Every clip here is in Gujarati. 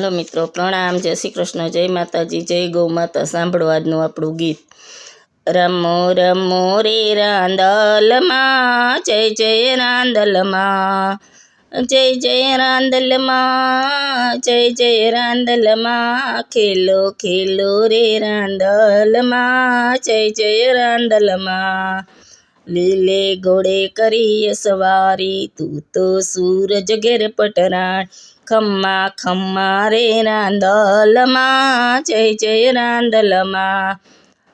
હલો મિત્રો, પ્રણામ. જય શ્રી કૃષ્ણ, જય માતાજી, જય ગૌ માતા સાંભળો આજનું આપણું ગીત. રમો રમો રે રાંદલમાં, જય જય રાંદલમાં, જય જય રાંદલમાં, જય જય રાંદલમાં, ખેલો ખેલો રે રાંદલમાં, જય જય રાંદલમાં. લીલે ઘોડે કરીએ સવારી, તું તો સૂરજ ઘેર પટરાણ. ખમ્મા ખમ્મા રે રાંદલમાં જય જય રાંદલમાં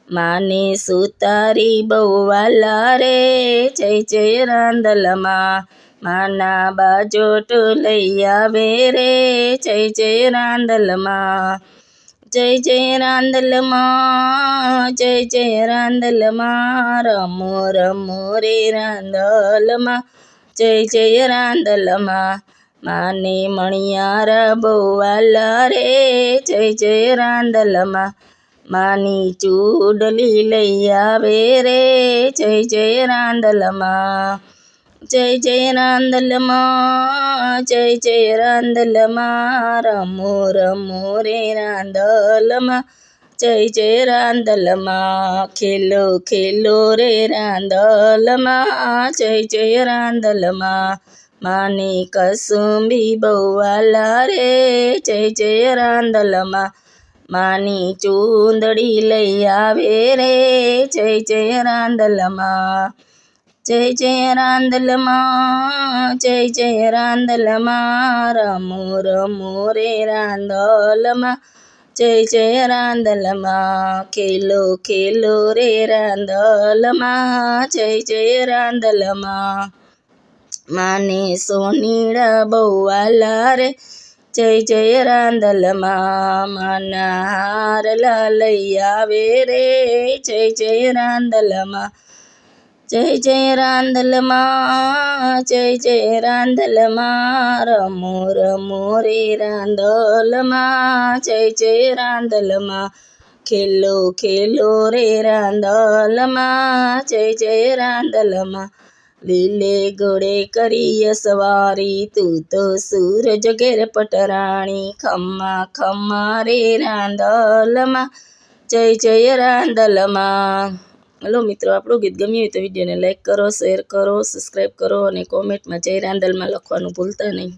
માને સુતારી બહુ વાલા રે, જય જય રાંદલમાં માના બાજોટ લઈ આવે રે, જય જય રાંદલમાં જય જય રાંદલમાં, જય જય રાંદલમાં, રમો રમો રે રાંદલમાં, જય જય રાંદલમાં, માને મણિયારા બહુ રે, જય જય રાંદલમાં, માની ચૂડલી લઈ આવે રે, જય જય રાંદલમાં. જય જય રાંદલમાં જય જય રાંદલમાં રમો રમો રે રાંદલમાં જય જય રાંદલમાં ખેલો ખેલો રે રાંદલમાં જય જય રાંદલમાં માની કસુંબી બહુવાલા રે જય જય રાંદલમાં માની ચૂંદડી લઈ આવે રે જય જય રાંદલમાં જય જય રાંદલમાં, જય જય રાંદલમાં, રમો રમો રે રાંદલમાં, જય જય રાંદલમાં, ખેલો ખેલો રે રાંદલમાં, જય જય રાંદલમાં. માને સોનીડા બહુ વાલા રે, જય જય રાંદલમાં માના હારલા લઈ આવે રે, જય જય રાંદલમાં. જય જય રાંદલમાં જય જય રાંદલમાં રમો રમો રે રાંદલમાં જય જય રાંદલમાં ખેલો ખેલો રે રાંદલમાં જય જય રાંદલમાં લીલે ઘોડે કરીએ સવારી, તું તો સૂરજ ઘેર પટરાણી, ખમ્મા ખમ્મા રે રાંદલમાં જય જય રાંદલમાં હલો મિત્રો, આપણું ગીત ગમ્યું હોય તો વિડીયોને લાઇક કરો શેર કરો સબસ્ક્રાઈબ કરો અને કોમેન્ટમાં જય રાંદલમાં લખવાનું ભૂલતા નહીં.